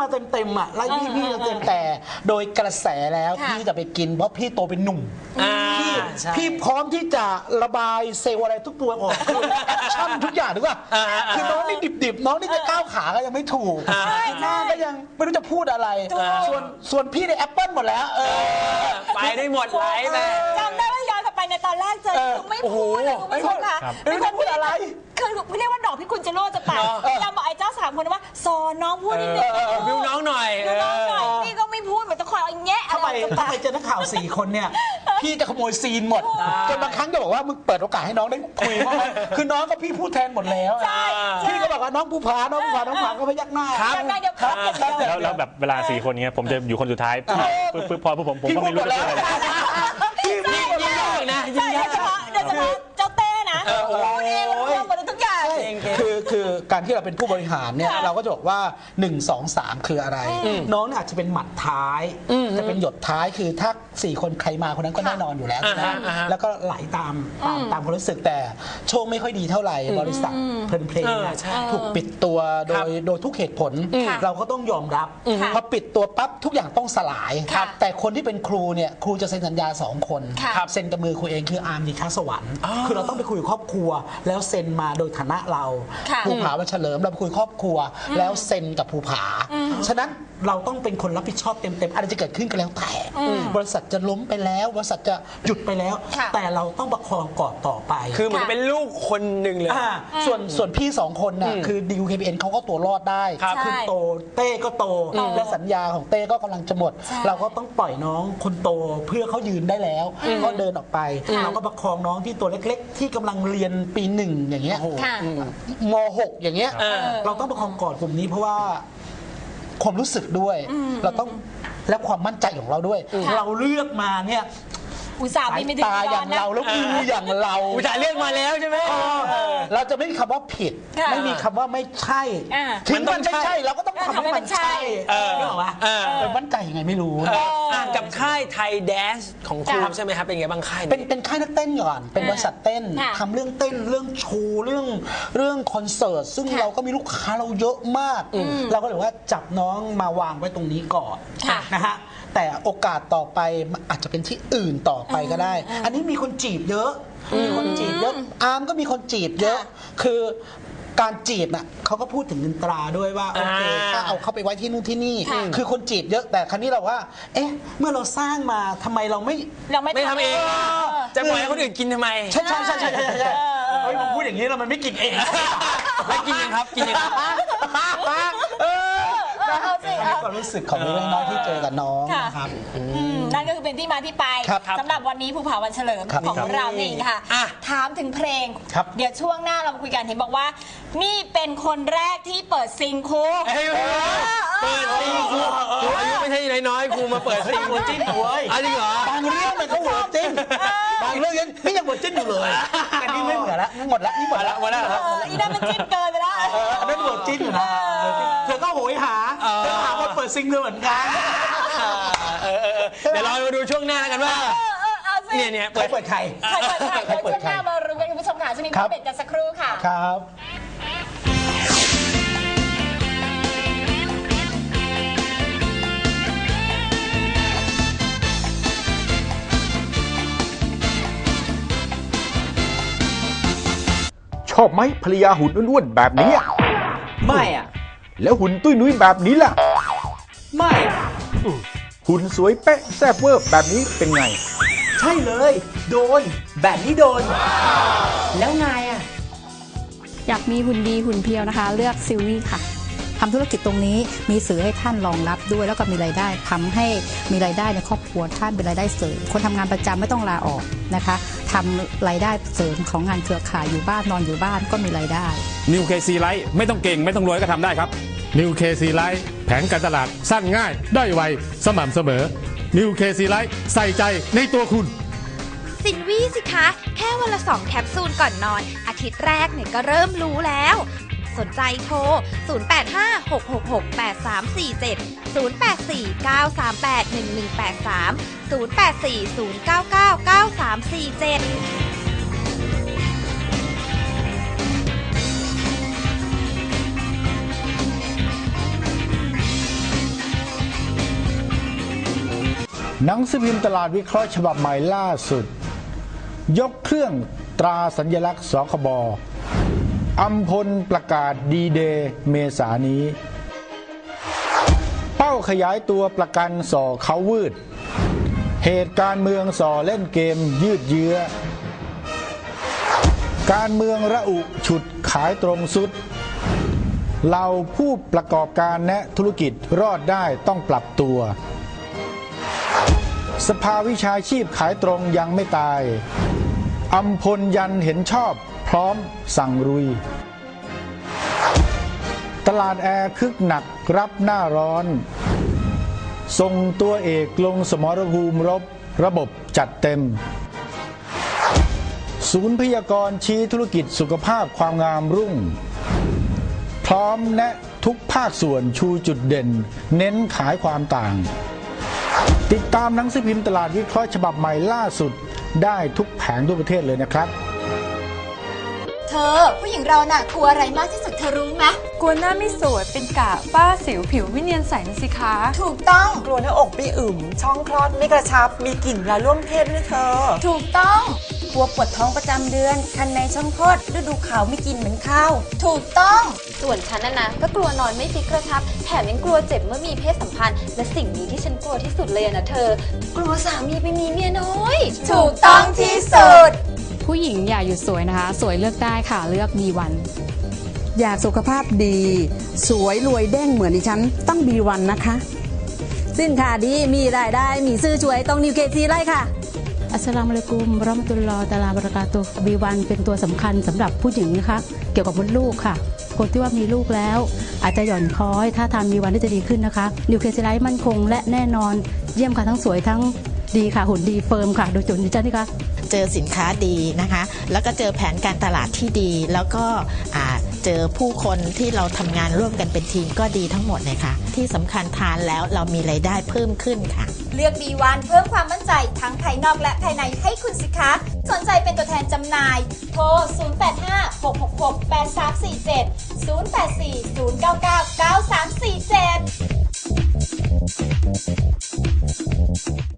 มาเต็มๆอะไล่พี่พี่มาเต็มแต่ โดยกระแสแล้วค่ะ พี่จะไปกินเพราะพี่โตเป็นหนุ่ม อ่าพี่ใช่ พี่พร้อมที่จะระบายเซลล์อะไรทุกตัวออกคือแอคชั่นทุกอย่างถูกป่ะอ่าอ่าคือน้องนี่ดิบๆ น้องนี่จะก้าวขาก็ยังไม่ถูกอ่า หน้าก็ยังไม่รู้จะพูดอะไร ถูก ส่วนส่วนพี่ในแอปเปิลหมดแล้ว เออ ไปได้หมดไหลไป จำได้ว่าย้อนกลับไปในตอนแรกเจอเออคือไม่โอ้โหพูดเลยคุณผู้ชมค่ะครับเป็นคนไม่พูดอะไร คือเรียกว่าดอกพิกุลจะโลดจะไปเออพยายามบอกไอ้เจ้าสามคนว่าสอนน้องพูดนิดนึงเออบิวน้องหน่อยบิวน้องหน่อยเออนี่ก็ไม่พูดเหมือนตะคอยเอาแงะอะถ้าไรไปจะถ้าไปไปเจอนักข่าวสี่คนเนี่ย พี่จะขโมยซีนหมดจนบางครั้งจะบอกว่ามึงเปิดโอกาสให้น้องได้คุยบ้างไหมคือน้องก็พี่พูดแทนหมดแล้วใช่ใช่ พี่ก็บอกว่าน้องภูผาน้องภูผาน้องภูผาก็พยักหน้า ครับ ยังไงเดี๋ยวครับอย่างเดียว แล้วแล้วแบบเวลาสี่คนเนี้ยผมจะอยู่คนสุดท้ายปึ๊บปึ๊บพอพวกผมผมพี่ก็พูไม่ดหมรู้ดจะแล้ว พูดอะไร พี่พูดหมดยิ่งแล้ว ยากนะใช่ยิ่งโดยายกเฉพาะโดยเฉพาะ การที่เราเป็นผู้บริหารเนี่ยค่ะเราก็จะบอกว่า 1 2 3 คืออะไร น้องเนี่ยอาจจะเป็นหมัดท้าย จะเป็นหยดท้ายคือถ้าสี่คนใครมาคนนั้นก็แน่นอนอยู่แล้วอ่าฮะนะอ่าฮะแล้วก็ไหลตามตามตามความรู้สึกแต่โชคไม่ค่อยดีเท่าไหร่บริษัทเพลินเพลงเออเนี่ยใช่ถูกปิดตัวโดครับยโดยทุกเหตุผลค่ะเราก็ต้องยอมรับค่ะพอปิดตัวปั๊บทุกอย่างต้องสลายครับแต่คนที่เป็นครูเนี่ยครูจะเซ็นสัญญาสองคนค่ะเซ็นกับมือครูเองคืออาร์มดีคาสวรรค์คือเราต้องไปคุยกับครอบครัว แล้วเซ็นมาโดยฐานะเราค่ะภูผาวันเฉลิมเราไปคุยครอบครัว แล้วเซ็นกับภูผา ฉะนั้นเราต้องเป็นคนรับผิดชอบเต็มๆอะไรจะเกิดขึ้นก็แล้วแต่บริษัทจะล้มไปแล้ว บริษัทจะหยุดไปแล้ว ค่ะ แต่เราต้องประคองกอดต่อไปคือเหมือนเป็นลูกคนหนึ่งเลย อ่าส่วนส่วนพี่สองคนน่ะคือดี KPN เขาก็ตัวรอดได้ครับคือใช่โตเต้ก็โต และสัญญาของเต้ก็กำลังจะหมด ใช่ เราก็ต้องปล่อยน้องคนโตเพื่อเขายืนได้แล้ว ก็เดินออกไปค่ะเราก็ประคองน้องที่ตัวเล็ก ๆ ที่กำลังเรียนปีหนึ่งอย่างเงี้ย ค่ะ ม .6 อย่างเงี้ย เออ เราต้องประคองกอดกลุ่มนี้เพราะว่า ความรู้สึกด้วย เราต้องและความมั่นใจของเราด้วย เราเลือกมาเนี่ย อุตส่าห์สามียไม่ถึงตาอย่างนะเราแล้วมืออย่างเราอุตส่าห์เลือกมาแล้วใช่ไหมเราจะไม่มีคำว่าผิด ค่ะไม่มีคำว่าไม่ใช่อ่า ถึงมันต้มัอนงไม่ใช่ใช่เราก็ต้องทำให้มันใช่เออนึกออกปะเออเออมั่นใจยังไงไม่รู้ อะกับค่ายไทยแดนซ์ของครูค่ะใช่ไหมครับเป็นไงบ้างค่ายเป็นเป็นค่ายนักเต้นก่อน เป็นบริษัทเต้นค่ะทำเรื่องเต้นเรื่องโชว์เรื่องเรื่องคอนเสิร์ต ซึ่งค่ะเราก็มีลูกค้าเราเยอะมาก เราก็เลยว่าจับน้องมาวางไว้ตรงนี้ก่อนค่ะนะฮะ แต่โอกาสต่อไปมันอาจจะเป็นที่อื่นต่อไปก็ได้ อันนี้มีคนจีบเยอะ มีคนจีบเยอะ อาร์มก็มีคนจีบเยอะค่ะคือการจีบน่ะเขาก็พูดถึงเงินตราด้วยว่าโอเคอ่าถ้าเอาเข้าไปไว้ที่นู่นที่นี่ ค่ะคือคนจีบเยอะแต่ครั้นี้เราว่า เอ๊ะ เมื่อเราสร้างมาทำไมเราไม่ เราไม่ไม่ทำเองเออจะปล่อยให้คนอื่นกินทำไม ใช่ใช่ใช่ใช่ใช่ใช่เออเฮ้ยผมพูดอย่างนี้แล้วมันไม่กินเอง ไม่กินยังครับ กินยังครับ เออ เอาสิอันนี้ความรู้สึกของเล็กๆน้อยๆที่เจอกับน้องค่ะ นะครับ อืมนั่นก็คือเป็นที่มาที่ไปครับสำหรับวันนี้ภูผาวันเฉลิมครับของครับเรานี่ค่ะ อะถามถึงเพลง ครับ เดี๋ยวช่วงหน้าเรามาคุยกันเห็นบอกว่า นี่เป็นคนแรกที่เปิดซิงคูเฮ้ยเปิดซิงครูครูอายุไม่ใช่น้อยๆครูมาเปิดซิงหัวจิ้นเว้ยเอาจริงเหรอบางเรื่องมันก็หัวจิ้นบางเรื่องยังนี่ยังหัวจิ้นอยู่เลยแต่นี่ไม่เหมือนละหมดละนี่หมดละหมดละหมดละเอออีนั่นมันจิ้นเกินไปแล้วเอออันนั้นหัวจิ้นอยู่นะเธอก็โหยหา ดซิงเธอเหมือนกันเออเออเออเดี๋ยวเรามาดูช่วงหน้าแล้วกันว่า เออเออเอาสิเนี่ยเนี่ยใครเปิดใคร ใครเปิดใครเดี๋ยวช่วงหน้ามารู้กันคุณผู้ชมค่ะช่วงนี้ครัพับ กเบรกกันสักครู่ค่ะ ครับ ชอบไหมภรรยาหุ่นอ้วนๆแบบนี้อะไม่อะ แล้วหุ่นตุ้ยนุ้ยแบบนี้ล่ะไม่ หุ่นสวยเป๊ะแซ่บเวอร์แบบนี้เป็นไง ใช่เลย โดน แบบนี้โดน แล้วไงอะ อยากมีหุ่นดีหุ่นเพียวนะคะ เลือกซิลวี่ค่ะทำธุรกิจตรงนี้มีสื่อให้ท่านรองรับด้วย แล้วก็มีรายได้ทำให้มีรายได้ในครอบครัวท่านเป็นรายได้เสริมคนทำงานประจำไม่ต้องลาออกนะคะทำรายได้เสริมของงานเครือข่ายอยู่บ้านนอนอยู่บ้านก็มีรายได้นิวเคซีไลท์ไม่ต้องเก่งไม่ต้องรวยก็ทำได้ครับ New KC Life แผนการตลาดสั้นง่ายได้ไว สม่ำเสมอ New KC Life ใส่ใจในตัวคุณ สินวีสิคะ แค่วันละสองแคปซูลก่อนนอน อาทิตย์แรกเนี่ยก็เริ่มรู้แล้ว สนใจโทร 0856668347 0840999347 หนังสือพิมพ์ตลาดวิเคราะห์ฉบับใหม่ล่าสุด ยกเครื่องตราสัญลักษณ์สคบอัมพลประกาศดีเดย์เมษานี้ เป้าขยายตัวประกันส่อเขาวืด เหตุการเมืองส่อเล่นเกมยืดเยื้อ การเมืองระอุฉุดขายตรงสุด เราผู้ประกอบการและธุรกิจรอดได้ต้องปรับตัว สภาวิชาชีพขายตรงยังไม่ตายอัมพลยันเห็นชอบ พร้อมสั่งรุย ตลาดแอร์คึกหนักรับหน้าร้อน ส่งตัวเอกลงสมรภูมิรบระบบจัดเต็ม ศูนย์พยากรณ์ชี้ธุรกิจสุขภาพความงามรุ่ง พร้อมแนะทุกภาคส่วนชูจุดเด่น เน้นขายความต่าง ติดตามหนังสือพิมพ์ตลาดวิเคราะห์ฉบับใหม่ล่าสุด ได้ทุกแผงทั่วประเทศเลยนะครับ เธอ ผู้หญิงเราน่ะกลัวอะไรมากที่สุดเธอรู้ไหมกลัวหน้าไม่สวยเป็นกะฝ้าสิวผิวไม่เนียนใสนะสิคะถูกต้อง กลัวหน้าอกไม่อึมช่องคลอดไม่กระชับ มีกลิ่นเวลาร่วมเพศด้วยเธอ ถูกต้องก ลัวปวดท้องประจำเดือน คันในช่องคลอดฤดูขาวไม่กินเหมือนข้าว ถูกต้อง ส่วนฉันนะนะก็กลัวนอนไม่ฟิกกระชับ แถมยังกลัวเจ็บเมื่อมีเพศสัมพันธ์ และสิ่งนี้ที่ฉันกลัวที่สุดเลยอะนะเธอ กลัวสามีไปมีเมียน้อย ถูกต้องที่สุด ผู้หญิงอย่าหยุดสวยนะคะ สวยเลือกได้ค่ะเลือก B1 อยากสุขภาพดี สวยรวยเด้งเหมือนดิฉันต้องบีวันนะคะ สินค้าดีมีรายได้มีซื้อช่วยต้องนิวเคซีไล่ค่ะ อัสสลามุอะลัยกุมรามตุลลอตาลาบรากาตุฮ์ B1 เป็นตัวสำคัญสำหรับผู้หญิงนะคะ เกี่ยวกับมดลูกค่ะ คนที่ว่ามีลูกแล้ว อาจจะหย่อนคล้อยถ้าทาน B1 ที่จะดีขึ้นนะคะนิวเคลียไลท์มั่นคงและแน่นอน เยี่ยมค่ะทั้งสวยทั้งดีค่ะหุ่นดีเฟิร์มค่ะโดยจุดนี้จ้านี่คะเจอสินค้าดีนะคะ แล้วก็เจอแผนการตลาดที่ดี แล้วก็อ่า เจอผู้คนที่เราทำงานร่วมกันเป็นทีมก็ดีทั้งหมดเลยค่ะ ที่สำคัญทานแล้วเรามีไรายได้เพิ่มขึ้นค่ะ เลือก B1 เพิ่มความมั่นใจทั้งภายนอกและภายในให้คุณสิคะ สนใจเป็นตัวแทนจำหน่าย โทร 08566687 0840999347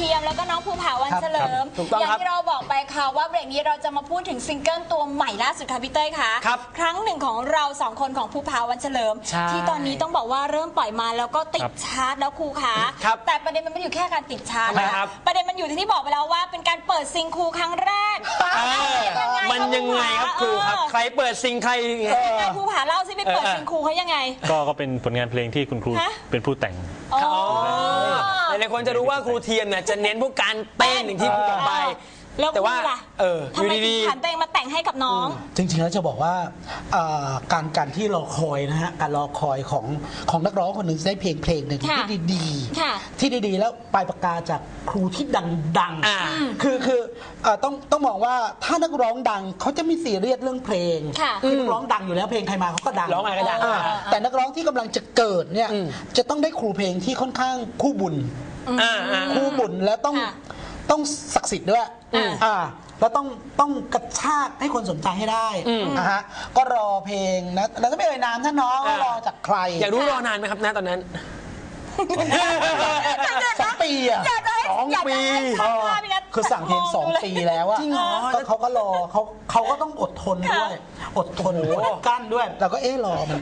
ทียมแล้วก็น้องภูผาวันเฉลิมครับถูกต้องอย่างครับที่เราบอกไปค่ะว่าเบรกนี้เราจะมาพูดถึงซิงเกิลตัวใหม่ล่าสุดค่ะพี่เต้ยค่ะครับครั้งหนึ่งของเราสองคนของภูผาวันเฉลิม ใช่ที่ตอนนี้ต้องบอกว่าเริ่มปล่อยมาแล้วก็ติครัดบชาร์ตแล้วครูคะครับแต่ประเด็นมันไม่อยู่แค่การติดชาร์ตทำไมนะครับ ประเด็นมันอยู่ที่ที่บอกไปแล้วว่าเป็นการเปิดซิงครูครั้งแรกเออมันยังไงครับครูครับ ใครเปิดซิงใครเออยังไงภูผาเล่าสิไปเปิดเออ ซิงครูเขายังไง ก็ก็เป็นผลงานเพลงที่คุณครูฮะ เป็นผู้แต่ง อ๋อ หลายๆคนจะรู้ว่าครูเทียมเนี่ยจะเน้นพวกการเต้นอย่างที่ครูบอกไป แล้วแต่ว่าครูล่ะเอออทำยู่ไมถึดีงผันตัวเองมาแต่งให้กับน้อง จริงๆแล้วจะบอกว่าเอ่อการการที่รอคอยนะฮะการรอคอยของของนักร้องคนหนึ่งได้เพลงเพลงหนึ่งค่ะที่ดีค่ะ ๆที่ดีๆแล้วปลายปากกาจากครูที่ดังอ่า ๆคือคือ เอ่อต้องต้องมองว่าถ้านักร้องดังเขาจะไม่ซีเรียสเรื่องเพลงค่ะคือนักร้องดังอยู่แล้วเพลงใครมาเขาก็ดังร้องอะไรก็ดังาแต่นักร้องที่กำลังจะเกิดเนี่ยจะต้องได้ครูเพลงที่ค่อนข้างคู่บุญๆอ่าอ่า คู่บุญแล้วต้องค่ะต้องศักดิ์สิทธิ์ด้วยอืมอ่าแล้วต้องต้องกระชากให้คนสนใจให้ได้นะฮะก็รอเพลงนะเราก็ไม่เอ่ยนามท่านน้องว่ารอจากใครอยากรู้รอนานไหมครับนะตอนนั้น สองปีอะอยากจะให้ สองอยากจะปีให้ช่างภาพพี่นัทคือสั่งเพลงสองมองดูเลยปีแล้วอะจริงเหรอ ก็เขาก็รอเขาเขาก็ต้องอดทนด้วย อดทนอดกั้นด้วยเราก็เอ๊ะรอมัน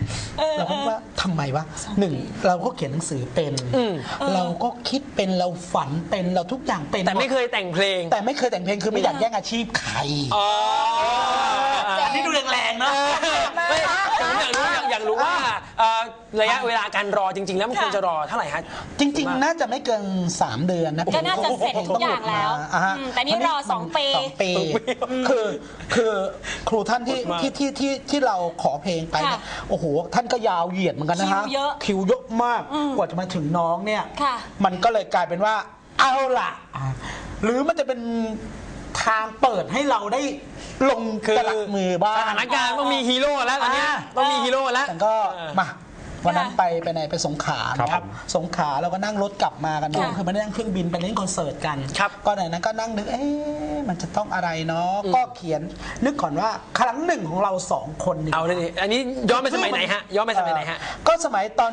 เราก็ว่าทำไมวะหนึ่งเราก็เขียนหนังสือเป็น เราก็คิดเป็นเราฝันเป็นเราทุกอย่างเป็นแต่ไม่เคยแต่งเพลง แต่ไม่เคยแต่งเพลงคือไม่อยากแย่งอาชีพใครอ๋ออันนี้ดูแรงๆเนาะไม่ผมอยาก รู้อยากอยากรู้ว่าเอ่อระยะเวลาการรอจริง ๆ แล้วมันควรจะรอเท่าไหร่ฮะ จริง ๆ น่าจะไม่เกิน 3 เดือนนะก็น่าจะเสร็จทุกอย่างแล้วอ่าฮะอืมแต่นี่รอสองปี สองปีคือคือครูท่านที่ที่ที่ที่ที่เราขอเพลงไปเนี่ยค่ะโอ้โหท่านก็ยาวเหยียดเหมือนกันนะฮะคิวเยอะคิวเยอะมากกว่าจะมาถึงน้องเนี่ย ค่ะ มันก็เลยกลายเป็นว่าเอาล่ะอะหรือมันจะเป็น ทางเปิดให้เราได้ลงคือตลักมือบ้างสถานการณ์ต้องมีฮีโร่แล้วตอนเนี้ยอ่าต้องมีฮีโร่แล้วแต่ก็มา วันนั้นไปไปไหนไปสงขลาครับนะครับผมสงขลาเราก็นั่งรถกลับมากันเนอะค่ะคือไม่ได้นั่งเครื่องบินไปเล่นคอนเสิร์ตกันครับก็ในนั้นก็นั่งนึกเอ๊ะมันจะต้องอะไรเนาะก็เขียนนึกก่อนว่าครั้งหนึ่งของเราสองคนนี่ เอาเลยดิอันนี้ย้อนไปสมัยไหนฮะ ย้อนไปสมัยไหนฮะ เอ่อก็สมัยตอน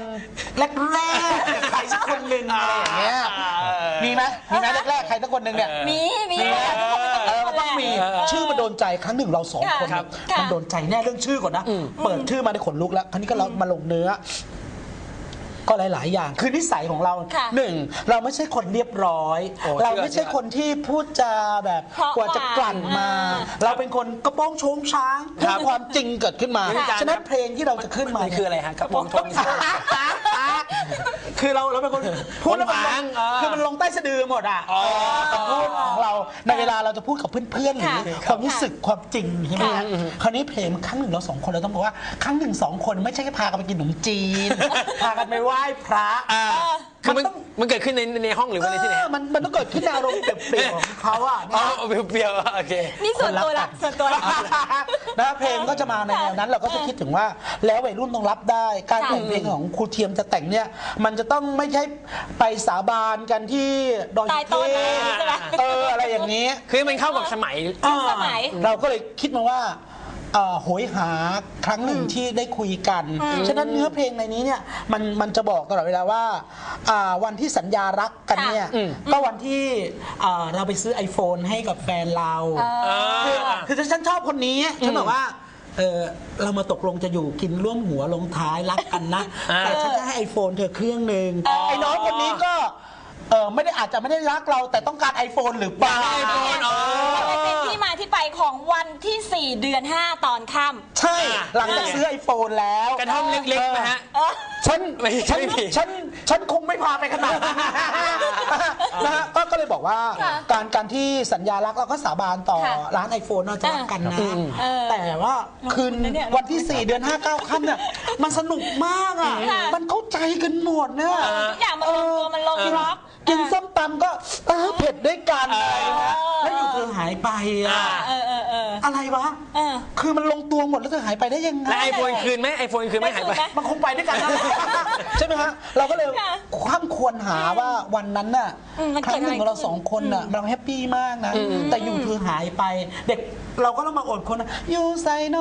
แรกๆใครสักคนหนึ่งอะไรอย่างเงี้ย มีไหมมีไหมแรกๆใครสักคนหนึ่งเนี่ย มีมีมีไหมทุกคนเออต้มัอนงต้องมีแหละชื่อมันโดนใจครั้งหนึ่งเราสองคนครับ มันค่ะโดนใจแน่เรื่องชื่อก่อนนะ เปิดชื่อมาในขนลุกแล้วคราวนี้ก็เรามาลงเนื้อ ก็หลาย ๆ อย่าง คือนิสัยของเราค่ะหนึ่งเราไม่ใช่คนเรียบร้อย โอ้เราเชื่อไม่ใช่เชื่อคนที่พูดจาแบบเพราะกว่าจะกลั่นมาอ่าเราเป็นคนกระโปรงโชงช้างพูดความจริงเกิดขึ้นมา ค่ะ ฉะนั้นเพลงที่เราจะขึ้นมามันเนี่ยคืออะไรฮะกระโปรงทน คือเราเราเป็นคนพูดแล้วมันลหวางงอ่าคือมันลงใต้สะดือหมดอะอ๋อคำพูดของเราในเวลาเราจะพูดกับเพื่อนๆหรือค่ะความรู้สึกความจริงใช่ไหมค่ะฮะคราวนี้เพลงครั้งหนึ่งเราสองคนเราต้องบอกว่าครั้งหนึ่งสองคนไม่ใช่แค่พากันไปกินขนมจีน พากันไปไหว้พระอ่า คือมันมันเกิดขึ้นในในห้องหรือว่าในที่ไหนเออฮะมันมันต้องเกิดขึ้นในอารมณ์เปลี่ยวๆของเขาอะอ๋นะอเปรี้ยวๆโอเค นี่ส่วนตัวละส่วนตัวละ นะเพลงก็จะมาในแนวนั้นเราก็จะคิดถึงว่าแล้ววัยรุ่นต้องรับได้ การแต่งเพลงของครูเทียมจะแต่งเนี่ยมันจะต้องไม่ใช่ไปสาบานกันที่ดอยใต้ต้นสุเทพใช่ไหม เอออะไรอย่างนี้ คือมันเข้ากับสมัยสมัย เราก็เลยคิดมาว่า เอ่อโหยหาครั้งหนึ่งที่ได้คุยกัน ฉะนั้นเนื้อเพลงในนี้เนี่ยมันมันจะบอกตลอดเวลาว่าอ่าวันที่สัญญารักกันเนี่ยอืมก็วันที่อ่าเราไปซื้อ iPhone ให้กับแฟนเราคือคือถ้าฉันชอบคนนี้ฉันบอกว่าเออเรามาตกลงจะอยู่กินร่วมหัวลงท้ายรักกันนะ อ่า แต่ฉันจะให้ไอโฟนเธอเครื่องหนึ่งไอ้น้องคนนี้ก็เออไม่ได้อาจจะไม่ได้รักเราแต่ต้องการ iPhone หรือเปล่า ไอโฟนอ๋อมันเป็นที่มาที่ ไปของวันที่ 4 เดือน 5 ตอนค่ำ ใช่หลังจากซื้อ iPhone แล้วกระท่อมเล็กๆนะฮะฉันไม่ฉันไม่มี ฉันฉันคงไม่พาไปขนาดนั้นนะฮะก็ก็เลยบอกว่าค่ะการการที่สัญญารักเราก็สาบานต่อค่ะร้าน iPhone เราจะรักกันนะ เออแต่ว่าคืนลงทุนนะเนี่ยวันที่ 4 เดือน 5 9ค่ำเนี่ย มันสนุกมากอะ ค่ะ มันเข้าใจกันหมดเนี่ย ทุกอย่างมันลงตัวมันลงล็อก กินส้มตำก็เออเผ็ดด้วยกันอะไรนะแล้วอยู่เธอหายไปอะเออเออเออ อะไรวะเออ คือมันลงตัวหมดแล้วเธอหายไปได้ยังไง แล้วไอโฟนคืนไหมไอโฟนคืนไหมหายไป ได้คืนไหม มันคงไปด้วยกันนะ ใช่ไหมฮะเราก็เลยค่ะคว่ำควรหาว่าวันนั้นน่ะอืมมันครั้งหนึ่งเกิดอะไรเราสองคนน่ะเราแฮปปี้มากนะ แต่อยู่เธอหายไป เด็กเราก็ต้องมาอดคนนะอยู่ใส่โน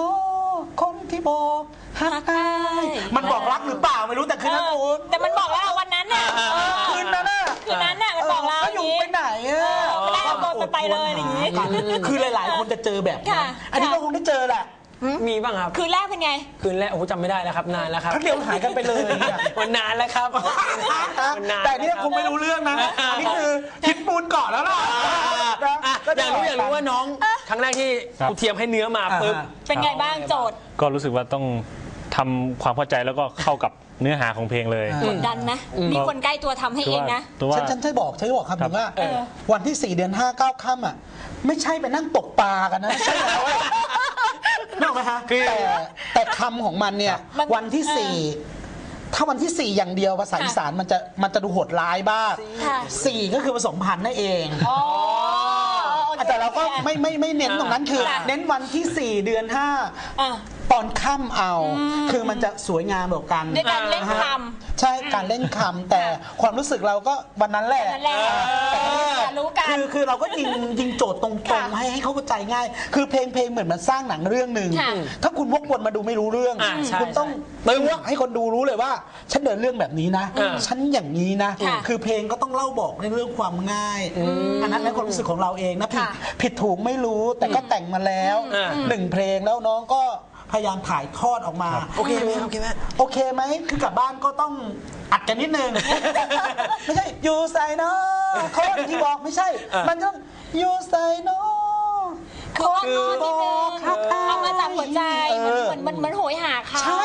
คนที่บอกฮักอายมันบอกรักหรือเปล่าไม่รู้แต่คืนนั้นเอโอ้อแต่มันบอกเราวันนั้นน่ะเออ คืนนั้นน่ะ คืนนั้นน่ะมันบอกเราก็อยู่ไปไหนอะเออไม่ได้เอาโดนไปไปเลยอะไรอย่างงี้ คือหลาย ๆ คนจะเจอแบบนั้นค่ะ อันนี้ก็คงได้เจอแหละ มีบ้างครับ คืนแรกเป็นไง คืนแรกโอ้โหจำไม่ได้แล้วครับนานแล้วครับพักเดียวหายกันไปเลยเนี่ยมันนานแล้วครับมันนานแต่เนี่ยคงไม่รู้เรื่องนะอันนี้คือทิปปูนเกาะแล้วล่ะอะอยากรู้อยากรู้ว่าน้อง ครั้งแรกที่ครับ ครูเทียมให้เนื้อมาปุ๊บ เป็นไงบ้างโจทย์ ก็รู้สึกว่าต้อง ทำความเข้าใจแล้วก็เข้ากับเนื้อหาของเพลงเลย กดดันนะมีคนใกล้ตัวทำให้คือเองว่านะ ตัวว่า ฉันฉันจะบอกฉันจะบอกคำหนึ่งว่าเออ วันที่ 4 เดือน 5 9ค่ำอะ ไม่ใช่ไปนั่งตกปลากันนะใช่แล้วนึกออกไหมฮะคือแต่แต่คำของมันเนี่ย มันวันที่เออ4ถ้าวันที่ 4 อย่างเดียวภาษาค่ะ อีสานมันจะมันจะดูโหดร้ายบ้างค่ะสี่ก็คือผสมพันธุ์นั่นเองอ๋อโอเคแต่เราก็ไม่ไม่ไม่เน้นตรงนั้นคือ ค่ะเน้นวันที่ 4 เดือน อะ 5 ตอนค่ำเอา คือมันจะสวยงามแบบกันด้วยการเล่นนะฮะคใช่การเล่นคำแต่ความรู้สึกเราก็วันนั้นแหละนั่นแหละแต่ก็รู้กันคือคือเราก็ยิงยิงโจทย์ตรงค่ะๆให้ให้เขาเข้าใจง่าย คือเพลงเพลงเหมือนมันสร้างหนังเรื่องหนึ่งค่ะ ถ้าคุณวกวนมาดูไม่รู้เรื่อง อ่าใช่คุณต้องใช่ตึงให้คนดูรู้เลยว่า ฉันเดินเรื่องแบบนี้นะอ่าฉันอย่างนี้นะ ค่ะคือเพลงก็ต้องเล่าบอกในเรื่องความง่ายอันนั้นในความรู้สึกของเราเองนะผิดค่ะ ผิดถูกไม่รู้แต่ก็แต่งมาแล้วอืม หนึ่งเพลงแล้วน้องก็ พยายามถ่ายทอดออกมา โอเคไหมโอเคไหมโอเคไหมคือกลับบ้านก็ต้องอัดกันนิดนึง ไม่ใช่อยู่ใส่เนาะคนที่บอกไม่ใช่เออมันต้องอยู่ใส่เนาะคืออ้อนๆนิดนึงครับเอามาจากหัวใจเออเหมือนเหมือนเหมือนโหยหาเขา ใช่